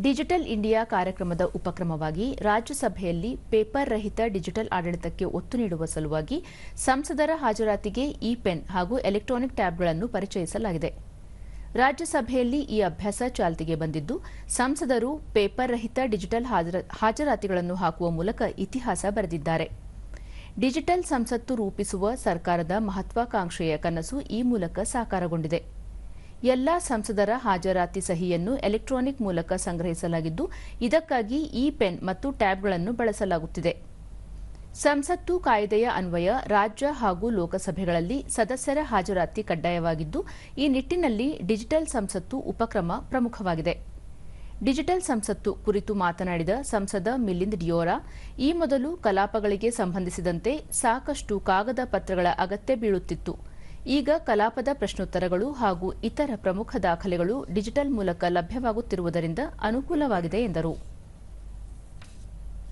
Digital India ಕಾರ್ಯಕ್ರಮದ ಉಪಕ್ರಮವಾಗಿ ರಾಜ್ಯಸಭೆಯಲ್ಲಿ paper ರಹಿತ ಡಿಜಿಟಲ್ ಆಡಳಿತಕ್ಕೆ ಒತ್ತು ನೀಡುವ ಸಲುವಾಗಿ ಸಂಸದರ ಹಾಜರಾತಿಗೆ ಇ ಪೆನ್ ಹಾಗೂ ಎಲೆಕ್ಟ್ರಾನಿಕ್ ಟ್ಯಾಬ್ಗಳನ್ನು ಪರಿಚಯಿಸಲಾಗಿದೆ. ರಾಜ್ಯಸಭೆಯಲ್ಲಿ ಈ ಅಭ್ಯಾಸ ಚಾಲ್ತಿಗೆ ಬಂದಿದ್ದು, ಸಂಸದರು ಪೇಪರ್ ರಹಿತ ಡಿಜಿಟಲ್ ಹಾಜರ- ಹಾಜರಾತಿಗಳನ್ನು ಹಾಕುವ ಮೂಲಕ ಇತಿಹಾಸ ಬರೆದಿದ್ದಾರೆ. ಡಿಜಿಟಲ್ ಸಂಸತ್ತು ರೂಪಿಸುವ ಸರ್ಕಾರದ ಮಹತ್ವಾಕಾಂಕ್ಷೆಯ ಕನಸು ಈ ಮೂಲಕ ಸಾಕಾರಗೊಂಡಿದೆ. ಎಲ್ಲಾ ಸಂಸದರ ಹಾಜರಾತಿ ಸಹಿಯನ್ನು ಎಲೆಕ್ಟ್ರಾನಿಕ್ ಮೂಲಕ ಸಂಗ್ರಹಿಸಲಾಗಿದ್ದು, ಇದಕ್ಕಾಗಿ ಇ ಪೆನ್ ಮತ್ತು ಟ್ಯಾಬ್ಗಳನ್ನು ಬಳಸಲಾಗುತ್ತಿದೆ. ಸಂಸತ್ತು ಕಾಯ್ದೆಯ ಅನ್ವಯ ರಾಜ್ಯ ಹಾಗೂ ಲೋಕಸಭೆಗಳಲ್ಲಿ ಸದಸ್ಯರ ಹಾಜರಾತಿ ಕಡ್ಡಾಯವಾಗಿದ್ದು, ಈ ನಿಟ್ಟಿನಲ್ಲಿ ಡಿಜಿಟಲ್ ಸಂಸತ್ತು ಉಪಕ್ರಮ ಪ್ರಮುಖವಾಗಿದೆ. ಡಿಜಿಟಲ್ ಸಂಸತ್ತು ಕುರಿತು ಮಾತನಾಡಿದ ಸಂಸದ ಮಿಲಿಂದ್ ಡಿಯೋರಾ, ಈ ಮೊದಲು ಕಲಾಪಗಳಿಗೆ ಸಂಬಂಧಿಸಿದಂತೆ ಸಾಕಷ್ಟು ಕಾಗದ ಪತ್ರಗಳ ಅಗತ್ಯ ಬೀಳುತ್ತಿತ್ತು. ಈಗ ಕಲಾಪದ ಪ್ರಶ್ನೋತ್ತರಗಳು ಹಾಗೂ ಇತರ ಪ್ರಮುಖ ದಾಖಲೆಗಳು ಡಿಜಿಟಲ್ ಮೂಲಕ ಲಭ್ಯವಾಗುತ್ತಿರುವುದರಿಂದ ಅನುಕೂಲವಾಗಿದೆ ಎಂದರು.